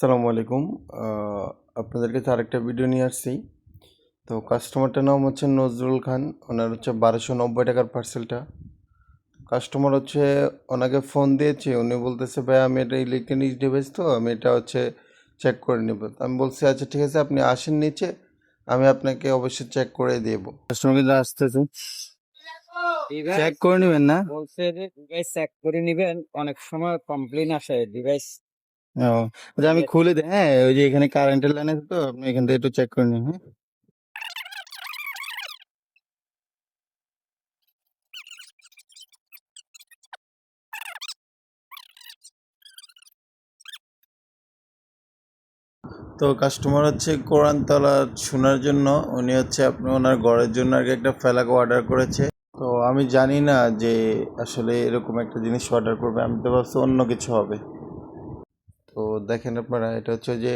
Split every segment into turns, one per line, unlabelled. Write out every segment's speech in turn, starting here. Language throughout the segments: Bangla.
আসসালামু আলাইকুম। আহ, আপনাদের কাছে আরেকটা ভিডিও নিয়ে আসছি। তো কাস্টমারটার নাম হচ্ছে নজরুল খান। ওনার হচ্ছে বারোশো নব্বই টাকার পার্সেলটা কাস্টমার হচ্ছে ওনাকে ফোন দিয়েছে। উনি বলতেছে ভাই আমি এটা ইলেকট্রনিক্স ডিভাইস তো আমি এটা হচ্ছে চেক করে নেব। তো আমি বলছি আচ্ছা ঠিক আছে আপনি আসেন নিচে আমি আপনাকে অবশ্যই চেক করে দেব।
কাস্টমার কিন্তু আসতেছে। চেক করে নেবেন না।
বলছে যে ডিভাইস চেক করে নিবেন। অনেক সময় কমপ্লেন আসে ডিভাইস
ও আচ্ছা আমি খুলে দিই হ্যাঁ ওই যে এখানে কারেন্টের লাইন আছে তো আপনি এখান থেকে একটু চেক করে নিন হ্যাঁ।
তো কাস্টমার হচ্ছে কোরআন তালা শোনার জন্য উনি হচ্ছে আপনি ওনার ঘরের জন্য আর কি একটা ফেলাকে অর্ডার করেছে। তো আমি জানি না যে আসলে এরকম একটা জিনিস অর্ডার করবে আমি তো ভাবছি অন্য কিছু হবে। তো দেখেন আপনারা এটা হচ্ছে যে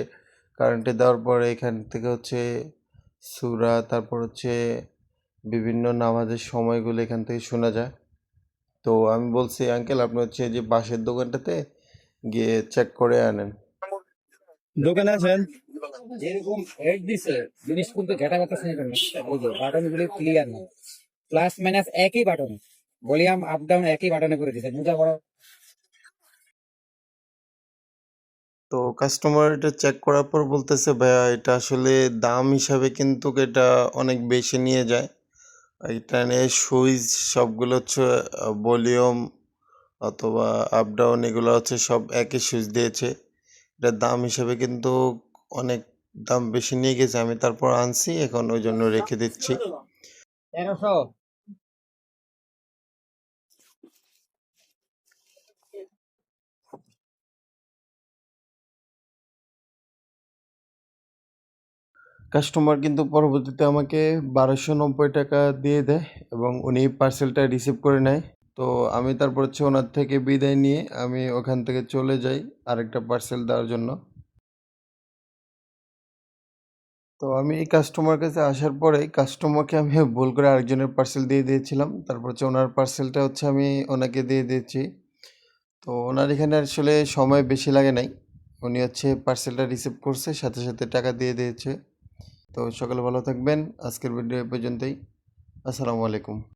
কারেন্টে দেওয়ার পরে এখান থেকে হচ্ছে সুরা তারপর হচ্ছে বিভিন্ন নামাজের সময়গুলো এখান থেকে শোনা যায়। তো আমি বলছি আঙ্কেল আপনি হচ্ছে যে বাসের দোকানটাতে গিয়ে চেক করে আনেন।
দোকানে আছেন?
যেরকম হেড দিছে জিনিস কিন্তু ঘেটা কথা শুনে বাটন গুলি ক্লিয়ার না। প্লাস মাইনাস একই বাটন ভলিউম আপ ডাউন একই বাটনে করে দিছে। বুঝা বড়
তো কাস্টমার এটা চেক করার পর বলতেছে ভাইয়া এটা আসলে দাম হিসাবে কিন্তু এটা অনেক বেশি নিয়ে যায়। এটা নিয়ে সুইচ সবগুলো হচ্ছে ভলিউম অথবা আপ ডাউন এগুলো হচ্ছে সব একই সুইচ দিয়েছে। এটার দাম হিসাবে কিন্তু অনেক দাম বেশি নিয়ে গেছে। আমি তারপর আনছি এখন ওই জন্য রেখে দিচ্ছি।
তেরোশো
কাস্টমার কিন্তু পরবর্তীতে আমাকে বারোশো নব্বই টাকা দিয়ে দেয় এবং উনি পার্সেলটা রিসিভ করে নেয়। তো আমি তারপর হচ্ছে ওনার থেকে বিদায় নিয়ে আমি ওখান থেকে চলে যাই আরেকটা পার্সেল দেওয়ার জন্য। তো আমি এই কাস্টমার কাছে আসার পরে কাস্টমারকে আমি ভুল করে আরেকজনের পার্সেল দিয়ে দিয়েছিলাম। তারপর হচ্ছে ওনার পার্সেলটা হচ্ছে আমি ওনাকে দিয়ে দিয়েছি। তো ওনার এখানে আসলে সময় বেশি লাগে নাই। উনি হচ্ছে পার্সেলটা রিসিভ করছে, সাথে সাথে টাকা দিয়ে দিয়েছে। তো সকালে ভালো থাকবেন। আজকের ভিডিও পর্যন্তই। আসসালামু আলাইকুম।